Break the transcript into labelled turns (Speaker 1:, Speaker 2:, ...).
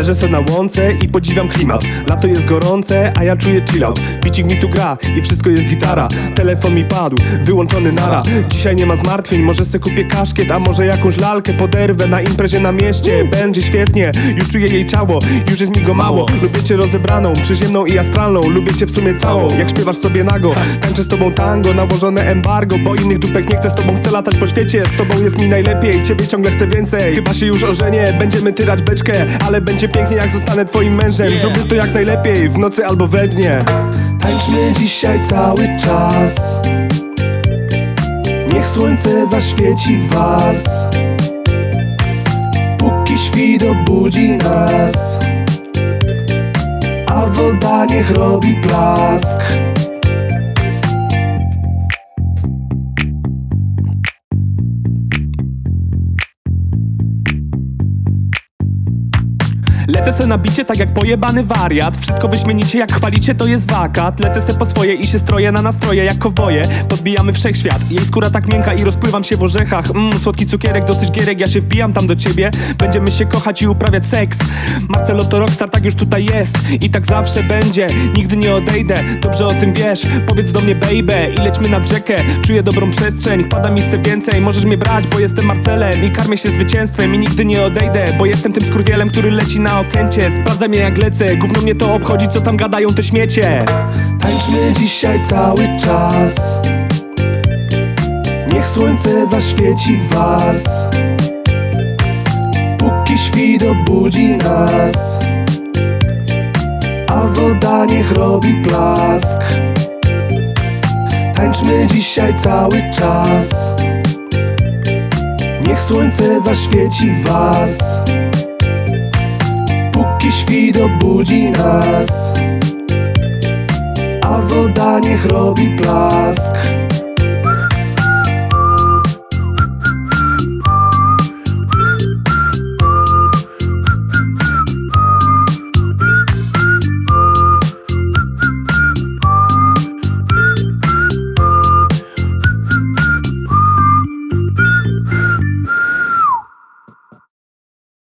Speaker 1: Leżę se na łące i podziwiam klimat. Lato jest gorące, a ja czuję chillout Bicik mi tu gra i wszystko jest gitara. Telefon mi padł, wyłączony nara. Dzisiaj nie ma zmartwień, może se kupię kaszkiet A może jakąś lalkę poderwę na imprezie na mieście. Będzie świetnie, już czuję jej ciało Już jest mi go mało. Lubię cię rozebraną, przyziemną i astralną. Lubię cię w sumie całą, jak śpiewasz sobie nago. Tańczę z tobą tango, nałożone embargo Bo innych dupek nie chcę z tobą, chcę latać po świecie. Z tobą jest mi najlepiej, ciebie ciągle chcę więcej. Chyba się już ożenię, będziemy tyrać beczkę Ale będzie pięknie jak zostanę twoim mężem. Zrobię to jak najlepiej, w nocy albo we dnie. Tańczmy dzisiaj cały czas. Niech słońce zaświeci was. Póki świt obudzi nas. A woda niech robi blask Lecę se na bicie tak jak pojebany wariat. Wszystko wyśmienicie jak chwalicie to jest wakat. Lecę se po swoje i się stroję na nastroje jak kowboje. Podbijamy wszechświat. Jej skóra tak miękka i rozpływam się w orzechach. Mmm, słodki cukierek, dosyć gierek Ja się wbijam tam do ciebie. Będziemy się kochać i uprawiać seks. Marcelo to rockstar, tak już tutaj jest. I tak zawsze będzie, nigdy nie odejdę. Dobrze o tym wiesz, powiedz do mnie baby I lećmy nad rzekę, czuję dobrą przestrzeń. Wpada mi chce więcej, możesz mnie brać Bo jestem Marcelem. I karmię się zwycięstwem I nigdy nie odejdę, bo jestem tym skurwielem Który leci na okręcie Sprawdza mnie jak lecę, gówno mnie to obchodzi Co tam gadają te śmiecie. Tańczmy dzisiaj cały czas. Niech słońce zaświeci was. Póki świt obudzi nas. A woda niech robi blask. Tańczmy dzisiaj cały czas. Niech słońce zaświeci was Póki świt obudzi nas A woda niech robi blask